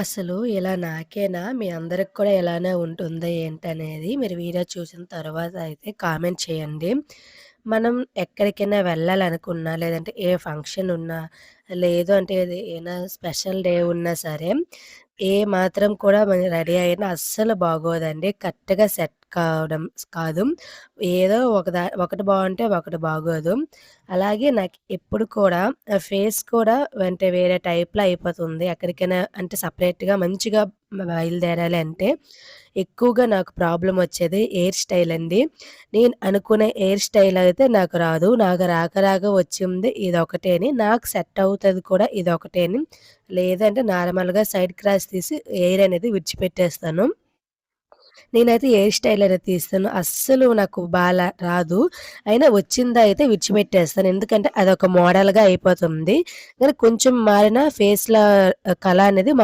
అసలు ఇలా నాకేనా? మీ అందరికి కూడా ఇలానే ఉంటుందా ఏంటనేది మీరు వీడియో చూసిన తర్వాత అయితే కామెంట్ చేయండి. మనం ఎక్కడికైనా వెళ్ళాలనుకున్నా, లేదంటే ఏ ఫంక్షన్ ఉన్నా, లేదు అంటే ఏదైనా స్పెషల్ డే ఉన్నా సరే, ఏ మాత్రం కూడా మనం రెడీ అయినా అస్సలు బాగోదండి. కరెక్ట్‌గా సెట్ కావడం కాదు. ఏదో ఒకదా ఒకటి బాగుంటే ఒకటి బాగోదు. అలాగే నాకు ఎప్పుడు కూడా ఫేస్ కూడా అంటే వేరే టైప్‌లో అయిపోతుంది. ఎక్కడికైనా అంటే సపరేట్గా మంచిగా బయలుదేరాలి అంటే, ఎక్కువగా నాకు ప్రాబ్లం వచ్చేది హెయిర్ స్టైల్ అండి. నేను అనుకునే హెయిర్ స్టైల్ అయితే నాకు రాదు. నాకు రాక రాక వచ్చింది ఇది ఒకటేని నాకు సెట్ అవుతుంది కూడా ఇది ఒకటేని లేదంటే నార్మల్‌గా సైడ్ క్రాస్ తీసి హెయిర్ అనేది విడిచిపెట్టేస్తాను. నేనైతే హెయిర్ స్టైల్ అనేది తీస్తాను. అస్సలు నాకు బాగా రాదు. అయినా వచ్చిందా అయితే విడిచిపెట్టేస్తాను. ఎందుకంటే అదొక మోడల్‌గా అయిపోతుంది. కానీ కొంచెం మారిన ఫేస్‌లో కళ అనేది మా